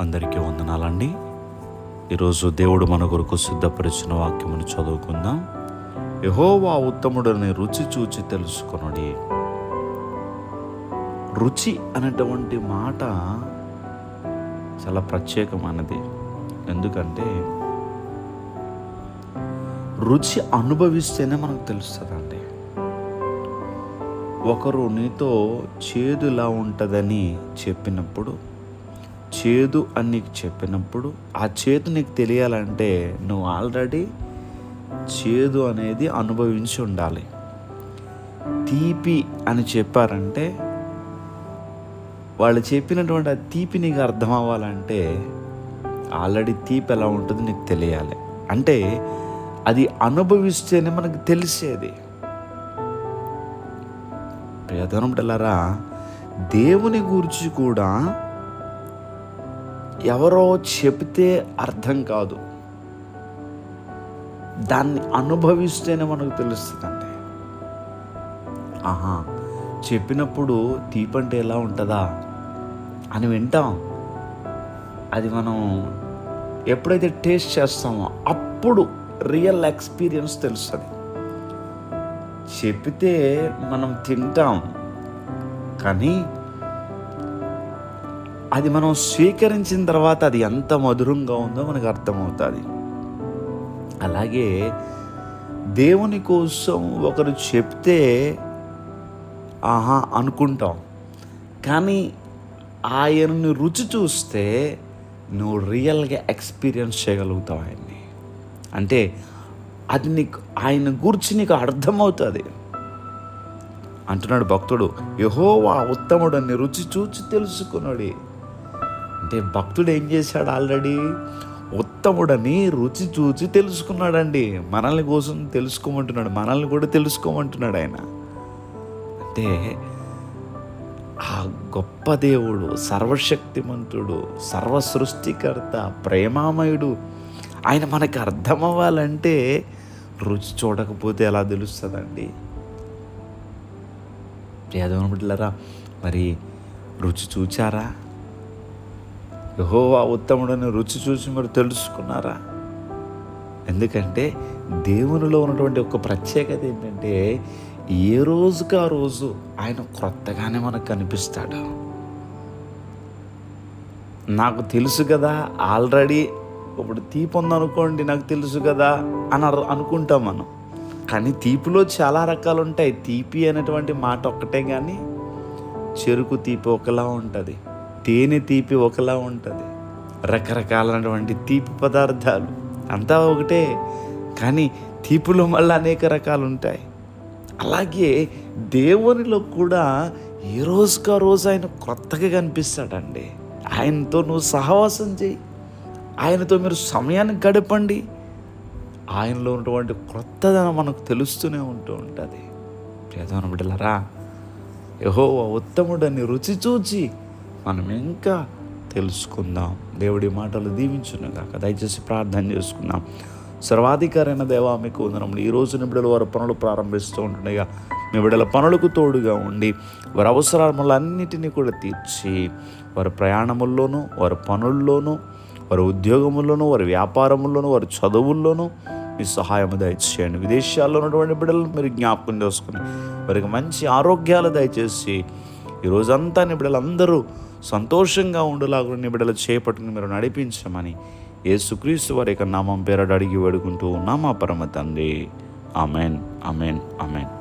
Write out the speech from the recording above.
అందరికీ వందనాలండి. ఈరోజు దేవుడు మన కొరకు సిద్ధపరిచిన వాక్యమును చదువుకుందాం. యహోవా ఉత్తముడని రుచి చూచి తెలుసుకొనుడి. రుచి అనేటువంటి మాట చాలా ప్రత్యేకమైనది. ఎందుకంటే రుచి అనుభవిస్తేనే మనకు తెలుస్తుందండి. ఒకరు నీతో చేదులా ఉంటుందని చెప్పినప్పుడు చేదు అని నీకు చెప్పినప్పుడు ఆ చేదు నీకు తెలియాలంటే నువ్వు ఆల్రెడీ చేదు అనేది అనుభవించి ఉండాలి. తీపి అని చెప్పారంటే వాళ్ళు చెప్పినటువంటి ఆ తీపి నీకు అర్థం అవ్వాలంటే ఆల్రెడీ తీపి ఎలా ఉంటుందో నీకు తెలియాలి. అంటే అది అనుభవిస్తేనే మనకు తెలిసేది. పేదనం దేవుని గురించి కూడా ఎవరో చెబితే అర్థం కాదు. దాన్ని అనుభవిస్తేనే మనకు తెలుస్తుందండి. ఆహా చెప్పినప్పుడు తీపంటే ఎలా ఉంటుందా అని వింటాం. అది మనం ఎప్పుడైతే టేస్ట్ చేస్తామో అప్పుడు రియల్ ఎక్స్పీరియన్స్ తెలుస్తుంది. చెప్తే మనం తింటాం. కానీ అది మనం స్వీకరించిన తర్వాత అది ఎంత మధురంగా ఉందో మనకు అర్థమవుతుంది. అలాగే దేవుని కోసం ఒకరు చెప్తే ఆహా అనుకుంటాం. కానీ ఆయనని రుచి చూస్తే నువ్వు రియల్గా ఎక్స్పీరియన్స్ చేయగలుగుతావు ఆయన్ని. అంటే అది నీకు ఆయన గురించి నీకు అర్థమవుతుంది. అంటున్నాడు భక్తుడు యహోవా ఉత్తముడని రుచి చూచి తెలుసుకున్నాడు అంటే భక్తుడు ఏం చేశాడు ఆల్రెడీ? ఉత్తముడని రుచి చూచి తెలుసుకున్నాడండి. మనల్ని కోసం తెలుసుకోమంటున్నాడు. మనల్ని కూడా తెలుసుకోమంటున్నాడు ఆయన. అంటే ఆ గొప్ప దేవుడు సర్వశక్తిమంతుడు సర్వ సృష్టికర్త ప్రేమామయుడు ఆయన మనకు అర్థమవ్వాలంటే రుచి చూడకపోతే ఎలా తెలుస్తుందండి? ప్రియదేవన బిడ్డలారా మరి రుచి చూచారా? యహోవా ఉత్తముడని రుచి చూసి మీరు తెలుసుకున్నారా? ఎందుకంటే దేవునిలో ఉన్నటువంటి ఒక ప్రత్యేకత ఏంటంటే ఏ రోజుకి ఆ రోజు ఆయన క్రొత్తగానే మనకు కనిపిస్తాడు. నాకు తెలుసు కదా ఆల్రెడీ ఇప్పుడు తీపి ఉందనుకోండి నాకు తెలుసు కదా అని అనుకుంటాం మనం. కానీ తీపిలో చాలా రకాలు ఉంటాయి. తీపి అనేటువంటి మాట ఒక్కటే కానీ చెరుకు తీపి ఒకలా ఉంటుంది. తేనె తీపి ఒకలా ఉంటుంది. రకరకాలైనటువంటి తీపి పదార్థాలు. అంతా ఒకటే కానీ తీపిలో మళ్ళీ అనేక రకాలు ఉంటాయి అలాగే దేవునిలో కూడా ఏ రోజుకు రోజు ఆయన కొత్తగా కనిపిస్తాడండి. ఆయనతో నువ్వు సహవాసం చేయి ఆయనతో మీరు సమయాన్ని గడపండి. ఆయనలో ఉన్నటువంటి క్రొత్తదనం మనకు తెలుస్తూనే ఉంటూ ఉంటుంది. ప్రియదవన బిడ్డలరా యహో ఉత్తముడని రుచి చూచి మనం ఇంకా తెలుసుకుందాం. దేవుడి మాటలు దీవించును కాక దయచేసి ప్రార్థన చేసుకుందాం. సర్వాధికారైన దేవా మీకు వందనములు. ఈ రోజు బిడ్డలు వారి పనులు ప్రారంభిస్తూ ఉంటుండగా మీ బిడ్డల పనులకు తోడుగా ఉండి వారి అవసరాలన్నిటినీ కూడా తీర్చి వారి ప్రయాణముల్లోనూ వారి పనుల్లోనూ వారి ఉద్యోగముల్లోనూ వారి వ్యాపారముల్లోనూ వారి చదువుల్లోనూ మీ సహాయం దయచేయండి. విదేశాల్లో ఉన్నటువంటి బిడ్డలను మీరు జ్ఞాపకం చేసుకుని వారికి మంచి ఆరోగ్యాలు దయచేసి ఈ రోజంతా నీ బిడ్డలందరూ సంతోషంగా ఉండేలాగా నీ బిడ్డలు చేపట్టుకుని మీరు నడిపించమని యేసుక్రీస్తు వారి యొక్క నామం పేరడు అడిగి వేడుకుంటూ ఉన్నామా పరమ తండ్రి. Amen amen amen